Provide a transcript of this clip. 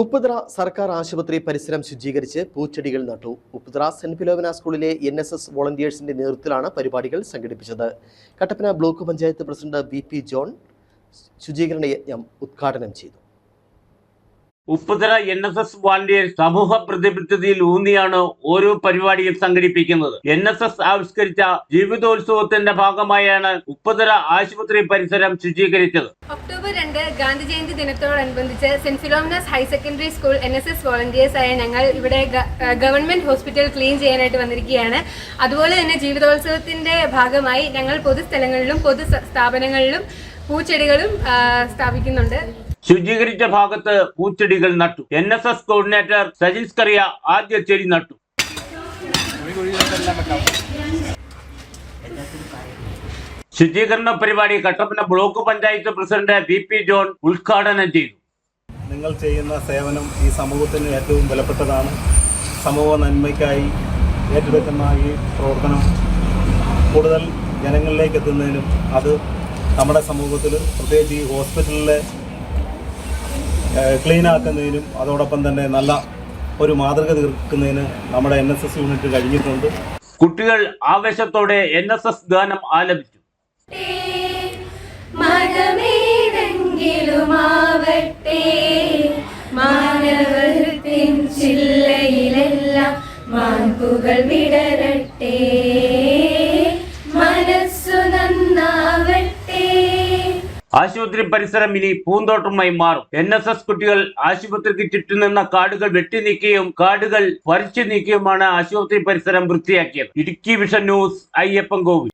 ഉപ്പുതറ സർക്കാർ ആശുപത്രി പരിസരം ശുചീകരിച്ച് പൂച്ചെടികൾ നട്ടു. ഉപ്പുതറ സെന്റ് ഫിലോമിന സ്കൂളിലെ എൻ എസ് എസ് വോളണ്ടിയേഴ്സിന്റെ നേതൃത്വത്തിലാണ് പരിപാടികൾ സംഘടിപ്പിച്ചത്. Kattappana block panchayat president V P John ശുചീകരണ യജ്ഞം ഉദ്ഘാടനം ചെയ്തു. Upputhara N S S volunteer സമൂഹ പ്രതിബദ്ധതയിൽ ഊന്നിയാണ് ഓരോ പരിപാടിയും സംഘടിപ്പിക്കുന്നത്. എൻ എസ് എസ് ആവിഷ്കരിച്ച ജീവിതോത്സവത്തിന്റെ ഭാഗമായാണ് ഉപ്പുതറ ആശുപത്രി പരിസരം ശുചീകരിച്ചത്. ഗാന്ധി ജയന്തി ദിനത്തോടനുബന്ധിച്ച് saint Philomina's higher secondary school N S S volunteers ആയ ഞങ്ങൾ ഇവിടെ ഗവൺമെന്റ് ഹോസ്പിറ്റൽ ക്ലീൻ ചെയ്യാനായിട്ട് വന്നിരിക്കുകയാണ്. അതുപോലെ തന്നെ ജീവിതോത്സവത്തിന്റെ ഭാഗമായി ഞങ്ങൾ പൊതുസ്ഥലങ്ങളിലും പൊതു സ്ഥാപനങ്ങളിലും പൂച്ചെടികളും സ്ഥാപിക്കുന്നുണ്ട്. ശുചീകരിച്ച ഭാഗത്ത് പൂച്ചെടികൾ നട്ടു. N S S coordinator Sajins Kariya ആദ്യ ചെടി നട്ടു. ശുചീകരണ പരിപാടി Kattappana block panchayat president V P John ഉദ്ഘാടനം ചെയ്തു. നിങ്ങൾ ചെയ്യുന്ന സേവനം ഈ സമൂഹത്തിന് ഏറ്റവും വിലപ്പെട്ടതാണ്. സമൂഹ നന്മയ്ക്കായി ഏറ്റെടുക്കുന്ന ഈ പ്രവർത്തനം കൂടുതൽ ജനങ്ങളിലേക്ക് എത്തുന്നതിനും അത് നമ്മുടെ സമൂഹത്തിൽ പ്രത്യേകിച്ച് ഈ ഹോസ്പിറ്റലിലെ ക്ലീൻ ആക്കുന്നതിനും അതോടൊപ്പം തന്നെ നല്ല ഒരു മാതൃക തീർക്കുന്നതിന് നമ്മുടെ എൻ എസ് എസ് യൂണിറ്റ് കഴിഞ്ഞിട്ടുണ്ട്. കുട്ടികൾ ആവേശത്തോടെ എൻ എസ് എസ് ഗാനം ആലപിച്ചു. വിടരട്ടെ. നന്നാവട്ടെ. ആശുപത്രി പരിസരം ഇനി പൂന്തോട്ടമായി മാറും. എൻ എസ് എസ് കുട്ടികൾ ആശുപത്രിക്ക് ചുറ്റും നിന്ന കാടുകൾ വെട്ടി നീക്കുകയും കാടുകൾ പറിച്ചു നീക്കുകയുമാണ് ആശുപത്രി പരിസരം വൃത്തിയാക്കിയത്. Idukki vision news Ayyappan Kovil.